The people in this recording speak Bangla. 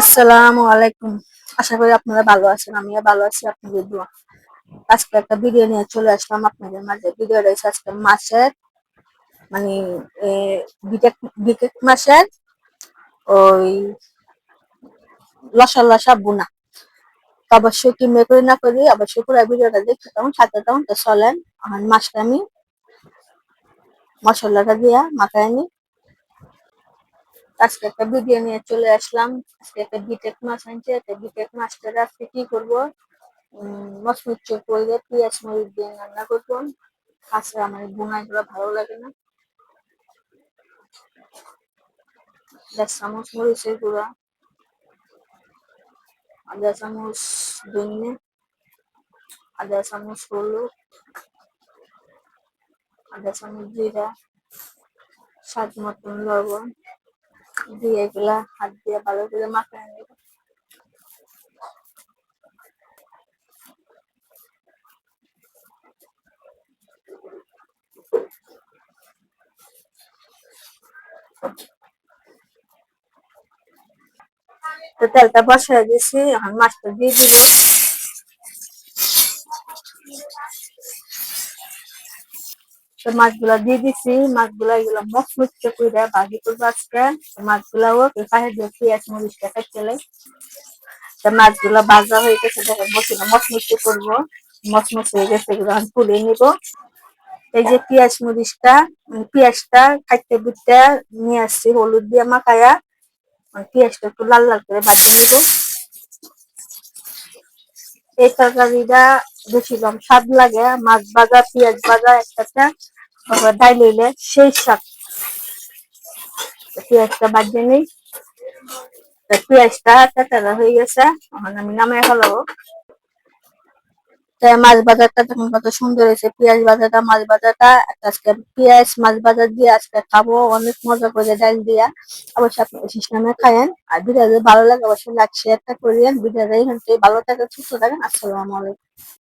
আসসালামু আলাইকুম। আশা করি আপনারা ভালো আছেন, আমিও ভালো আছি, আপনাদের দোয়া। আজকে একটা ভিডিও নিয়ে চলে আসলাম আপনাদের মাঝে। ভিডিও রয়েছে আজকে মাছের মানে বিটেক মাছের ওই লসা লসা বুনা। অবশ্যই কিনবে করি না করি, অবশ্যই পুরো ভিডিওটা দেখতে তখন সাথে তখন তো চলেন। আমার মাছটা আমি মশলাটা দিয়া মাথায় নি আজকে একটা ভিডিও নিয়ে চলে আসলাম। আজকে একটা বিটেক মাছ আনছে, একটা বিটেক মাছটা আজকে কি করব? মচমুচ করলে পেঁয়াজ, মরিচ দিয়ে রান্না করব। কাঁচা আমার বোনা এগুলো ভালো লাগে না। দেড় চামচ, মরিচের গুঁড়া আধা চামচ ধনে আধা চামচ, হলুদ আধা চামচ, জিরা, স্বাদ মতন লবণ। দিয়ে এগুলা হাত দিয়ে ভালো করে মাখায় নেব। তো তেলটা বসায় দিয়েছি এখন মাছটা দিয়ে দিব। তো মাছগুলা দিয়ে দিছি, মাছগুলা এগুলো মচমুচকে করে ভাজি করব আজকে। মাছগুলাও পাশে দিয়ে পেঁয়াজ মরিচটা কাটলে তো মাছগুলা ভাজা হয়ে গেছে, দেখেন বসিনা মচমুচকে করব। মচমুচ হয়ে গেছে, এগুলো এখন তুলে নিব। এই যে পেঁয়াজ মরিচটা পেঁয়াজটা খাইতে বুটটা নিয়ে আসছি, হলুদ দিয়ে মাখায়া। পেঁয়াজটা একটু লাল লাল করে ভাজিয়ে নিব। এই তরকারিটা বেশি কম স্বাদ লাগে, মাছ ভাজা পেঁয়াজ ভাজা একসাথে ডাই লইলে সেই স্বাদ। পেঁয়াজটা বাজে নিই। পেঁয়াজটা হয়ে গেছে আমি নামে ফেলাবো। মাছ বাজারটা যখন কত সুন্দর হয়েছে। পেঁয়াজ বাজারটা, মাছ বাজারটা আজকে পেঁয়াজ, মাছ বাজার দিয়ে আজকে খাব। অনেক মজা করে ডাল দিয়া। অবশ্যই আপনি নামে খায়েন আর ভিডিও ভালো লাগে, অবশ্যই লাইক শেয়ারটা করিয়েন। ভিডিও ভালো থাকে সুস্থ থাকেন। আসসালামু আলাইকুম।